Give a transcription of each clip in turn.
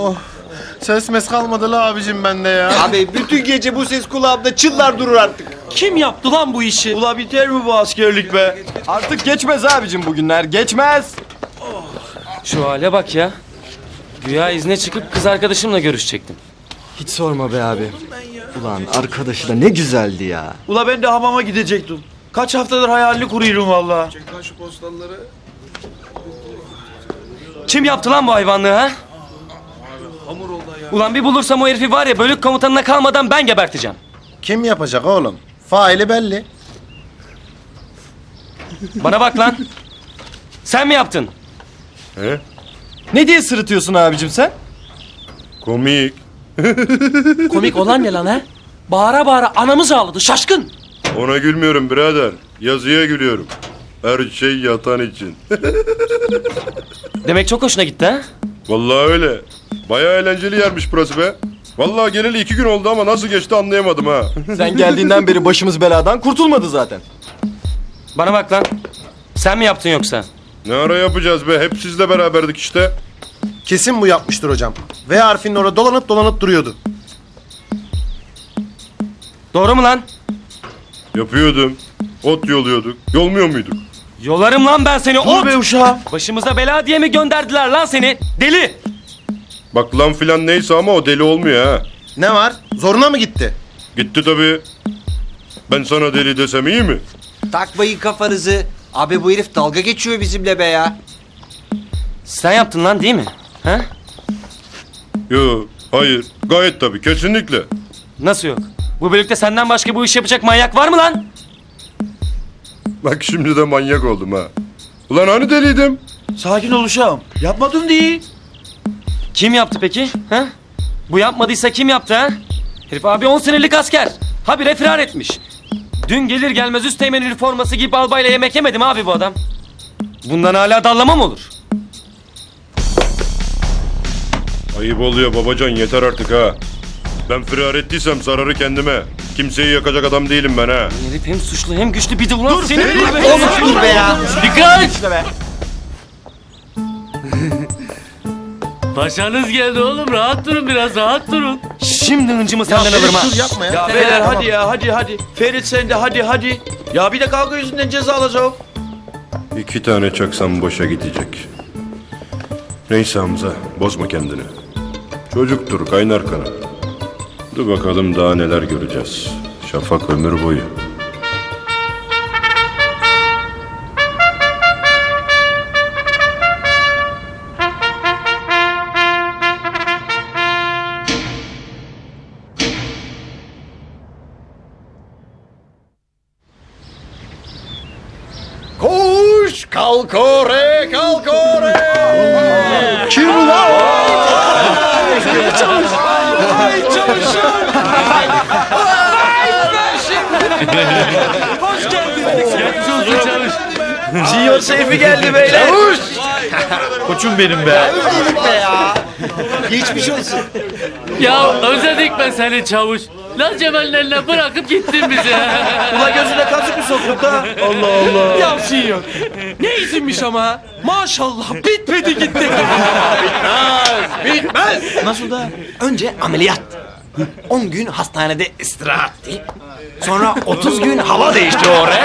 Oh. Ses mes kalmadı la abicim bende ya. Abi bütün gece bu ses kulağımda çıllar durur artık. Kim yaptı lan bu işi? Ula biter mi bu askerlik be? Artık geçmez abicim bugünler geçmez. Şu hale bak ya. Güya izne çıkıp kız arkadaşımla görüşecektim. Hiç sorma be abi. Ulan arkadaşı da ne güzeldi ya. Ula ben de hamama gidecektim. Kaç haftadır hayalini kuruyorum valla. Kim yaptı lan bu hayvanlığı ha? Ulan bir bulursam o herifi var ya bölük komutanına kalmadan ben geberteceğim. Kim yapacak oğlum? Faili belli. Bana bak lan. Sen mi yaptın? Ne diye sırıtıyorsun abicim sen? Komik. Komik olan ne lan ha? Bağıra bağıra anamız ağladı şaşkın. Ona gülmüyorum birader. Yazıya gülüyorum. Her şey yatan için. Demek çok hoşuna gitti ha? Vallahi öyle. Bayağı eğlenceli yermiş burası be. Vallahi geleli iki gün oldu ama nasıl geçti anlayamadım ha. Sen geldiğinden beri başımız beladan kurtulmadı zaten. Bana bak lan. Sen mi yaptın yoksa? ne ara yapacağız be? Hep sizle beraberdik işte. Kesin bu yapmıştır hocam. V harfinin orada dolanıp dolanıp duruyordu. Doğru mu lan? Yapıyordum. Ot yoluyorduk. Yolmuyor muyduk? Yolarım lan ben seni. Dur Ot! be uşağım. Başımıza bela diye mi gönderdiler lan seni? Deli! Bak lan filan neyse ama o deli olmuyor ha. Ne var? Zoruna mı gitti? Gitti tabii. Ben sana deli desem iyi mi? Takmayın kafanızı. Abi bu herif dalga geçiyor bizimle be ya. Sen yaptın lan değil mi? Ha? Yo, hayır. Gayet tabii, kesinlikle. Nasıl yok? Bu bölükte senden başka bu iş yapacak manyak var mı lan? Bak şimdi de manyak oldum ha. Ulan hani deliydim? Sakin ol uşağım. Yapmadım değil. Kim yaptı peki? Ha? Bu yapmadıysa kim yaptı ha? Herif abi 10 senelik asker. Habire firar etmiş. Dün gelir gelmez üsteğmen üniforması gibi albayla yemek yemedim abi bu adam. Bundan hala dallama mı olur? Ayıp oluyor babacan yeter artık ha. Ben firar ettiysem zararı kendime. Kimseyi yakacak adam değilim ben ha. Herif hem suçlu hem güçlü bir de ulan seni... Oğlum dur be ya. Dikkat! Paşanız geldi oğlum rahat durun biraz rahat durun. Şimdi hıncımı senden alırım ha. Dur yapma ya. Ya beyler hadi ya hadi hadi. Ferit sen de hadi hadi. Ya bir de kavga yüzünden ceza alacağım. İki tane çaksam boşa gidecek. Neyse Hamza, bozma kendini. Çocuktur, kaynar kana. Dur bakalım daha neler göreceğiz. Şafak ömür boyu. Koş kalk oraya kalk oraya. Kim bu lan? Geçmiş olsun çavuş. Sinyor Seyfi geldi beyler. Koçum benim be. Geçmiş olsun. Ya özledik ben seni çavuş. Lan Cemal'in eline bırakıp gittin bizi. Ula gözüne kazık mı soktuk da? Allah Allah. Ya Sinyor. Ne izinmiş ama. Maşallah bitmedi gitti. Nasıl da? Önce ameliyat. 10 gün hastanede istirahattı. Sonra 30 gün hava değişti oraya.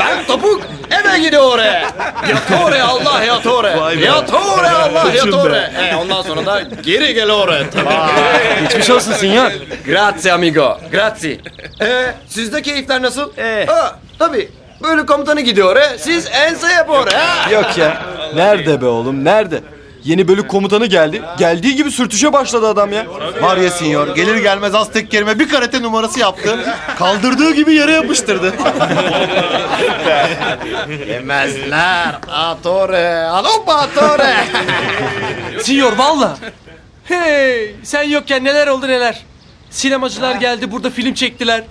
Ben topuk eve gidiyor oraya. Yat oraya Allah yat oraya. Yat oraya Allah yat oraya. He, ondan sonra da geri gel oraya. Geçmiş olsun sinyor. Grazie amigo. Grazie. Ee, sizde keyifler nasıl? Ee. Ha, tabii. Böyle komutanı gidiyor oraya. Siz ense yap oraya. Yok ya. Nerede be oğlum nerede? Yeni bölük komutanı geldi. Geldiği gibi sürtüşe başladı adam ya. Var ya sinyor. Gelir gelmez Aztek kerime bir karate numarası yaptı. Kaldırdığı gibi yere yapıştırdı. Yemezler. Atore. Alopa atore. Sinyor valla. Hey sen yokken neler oldu neler. Sinemacılar geldi burada film çektiler.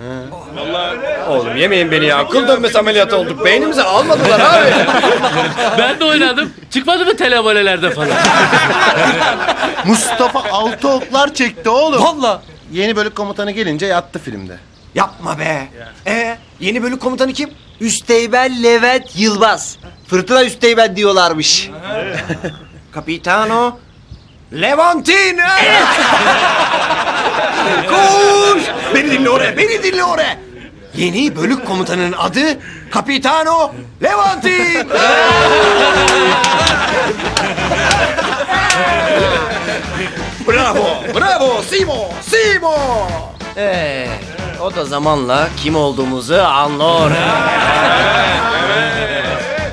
Oğlum yemeyin beni ya. Kıl dönmesi ameliyatı olduk. Beynimizi almadılar abi. Ben de oynadım. Çıkmadı mı televolelerde falan? Mustafa altı oklar çekti oğlum. Valla. Yeni bölük komutanı gelince yattı filmde. Yapma be. Ee, yeni bölük komutanı kim? Üsteğmen Levent Yılmaz. Fırtına Üsteğmen diyorlarmış. Capitano Levantin! Koş! Beni dinle oraya, beni dinle oraya. Yeni bölük komutanının adı Capitano Levantin. bravo, bravo Simo, Simo. Ee, o da zamanla kim olduğumuzu anlar.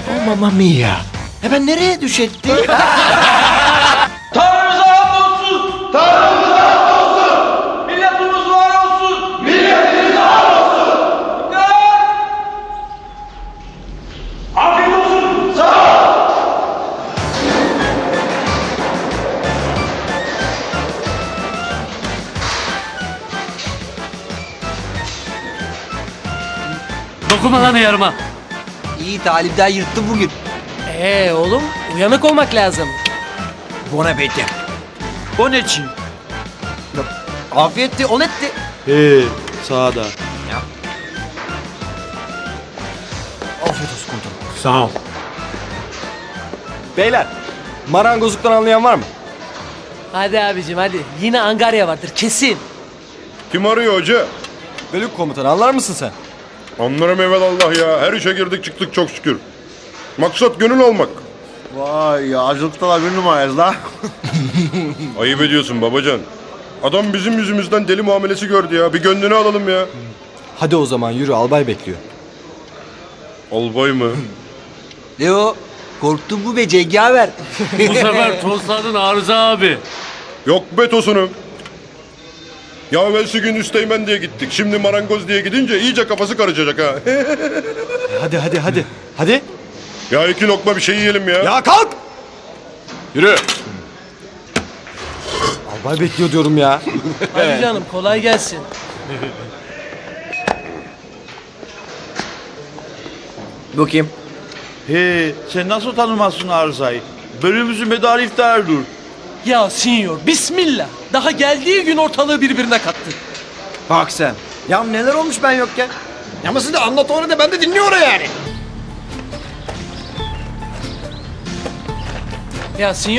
oh mamma mia. E ben nereye düşettim? Dokunma lan yarıma. İyi talipten yırttı bugün. Ee oğlum uyanık olmak lazım. Buon appetito. Boneci. Afiyetti, onetti. He sağda. Afiyet olsun komutanım. Sağ ol. Beyler marangozluktan anlayan var mı? Hadi abicim hadi. Yine Angarya vardır kesin. Kim arıyor hoca? Bölük komutanı anlar mısın sen? Anlarım evvelallah ya. Her işe girdik çıktık çok şükür. Maksat gönül almak. Vay ya acılıktalar bir numarayız la. Ayıp ediyorsun babacan. Adam bizim yüzümüzden deli muamelesi gördü ya. Bir gönlünü alalım ya. Hadi o zaman yürü albay bekliyor. Albay mı? Leo, korktun mu be cengaver? Bu sefer tostladın Arıza abi. Yok be tosunum. Ya evvelsi gün üsteğmen diye gittik. Şimdi marangoz diye gidince iyice kafası karışacak ha. Hadi hadi hadi. Hadi. ya iki lokma bir şey yiyelim ya. Ya kalk. Yürü. Albay bekliyor diyorum ya. Hadi canım kolay gelsin. Bu kim? He, sen nasıl tanımazsın Arıza'yı? Bölümümüzün medarı iftardır. Ya sinyor bismillah. Daha geldiği gün ortalığı birbirine kattı. Bak sen. Ya neler olmuş ben yokken? Yamasını da anlat onu da ben de dinliyorum yani. Ya sinyor